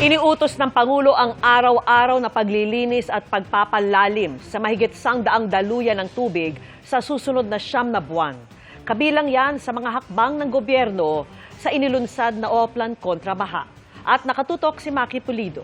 Iniutos ng Pangulo ang araw-araw na paglilinis at pagpapalalim sa mahigit sang daang daluyan ng tubig sa susunod na siyam na buwan. Kabilang yan sa mga hakbang ng gobyerno sa inilunsad na Oplan kontra Baha. At nakatutok si Maki Pulido.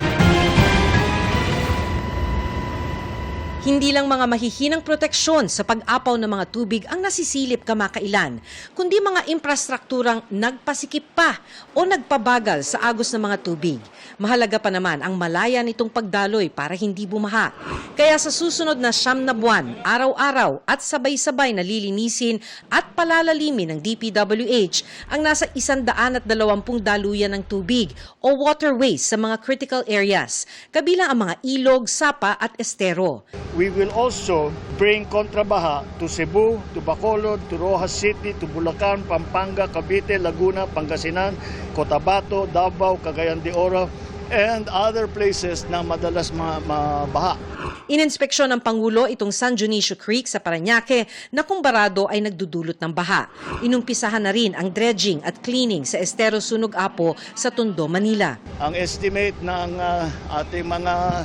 Hindi lang mga mahihinang proteksyon sa pag-apaw ng mga tubig ang nasisilip kamakailan, kundi mga infrastrukturang nagpasikip pa o nagpabagal sa agos ng mga tubig. Mahalaga pa naman ang malaya nitong pagdaloy para hindi bumaha. Kaya sa susunod na siyam na buwan, araw-araw at sabay-sabay na lilinisin at palalalimin ng DPWH ang nasa isandaan at dalawampung daluyan ng tubig o waterways sa mga critical areas, kabilang ang mga ilog, sapa at estero. We will also bring kontrabaha to Cebu, to Bacolod, to Rojas City, to Bulacan, Pampanga, Cavite, Laguna, Pangasinan, Cotabato, Davao, Cagayan de Oro, and other places na madalas ma- mabaha. Ininspeksyon ng Pangulo itong San Dionisio Creek sa Paranaque na kung barado ay nagdudulot ng baha. Inumpisahan na rin ang dredging at cleaning sa Estero Sunog Apo sa Tondo, Manila. Ang estimate ng ah, ating mga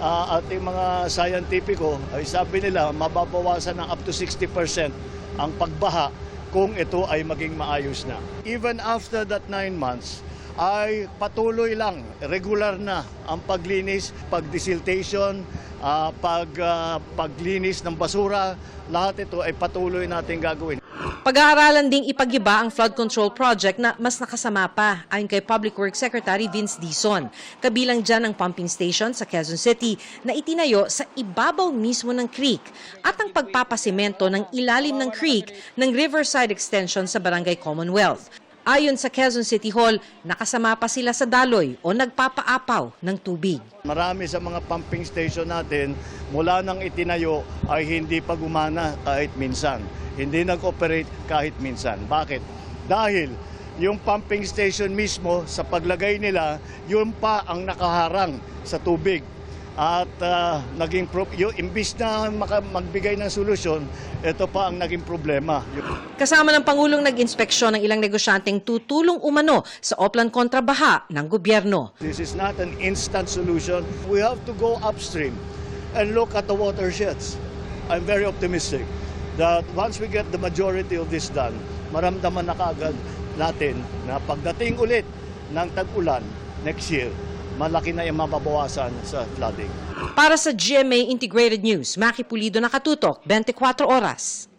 ah, ating mga scientifico ay sabi nila mababawasan ng up to 60% ang pagbaha kung ito ay maging maayos na. Even after that nine months, ay patuloy lang, regular na ang paglinis, pagdesiltation, ah, pag, ah, paglinis ng basura, lahat ito ay patuloy natin gagawin. Pag-aaralan ding ipagiba ang flood control project na mas nakasama pa ayon kay Public Works Secretary Vince Dizon. Kabilang dyan ang pumping station sa Quezon City na itinayo sa ibabaw mismo ng creek at ang pagpapasimento ng ilalim ng creek ng Riverside Extension sa Barangay Commonwealth. Ayon sa Quezon City Hall, nakasama pa sila sa daloy o nagpapaapaw ng tubig. Marami sa mga pumping station natin, mula nang itinayo ay hindi pa gumana kahit minsan. Hindi nag-operate kahit minsan. Bakit? Dahil yung pumping station mismo, sa paglagay nila, yun pa ang nakaharang sa tubig. At ah, naging pro- yung, imbis na maka- magbigay ng solusyon, ito pa ang naging problema. Kasama ng Pangulong nag-inspeksyon ng ilang negosyanteng tutulong umano sa Oplan kontrabaha ng gobyerno. This is not an instant solution. We have to go upstream and look at the watersheds. I'm very optimistic that once we get the majority of this done, maramdaman na kaagad natin na pagdating ulit ng tag-ulan next year, malaki na yung mababawasan sa flooding. Para sa GMA Integrated News, Maki Pulido nakatutok, 24 oras.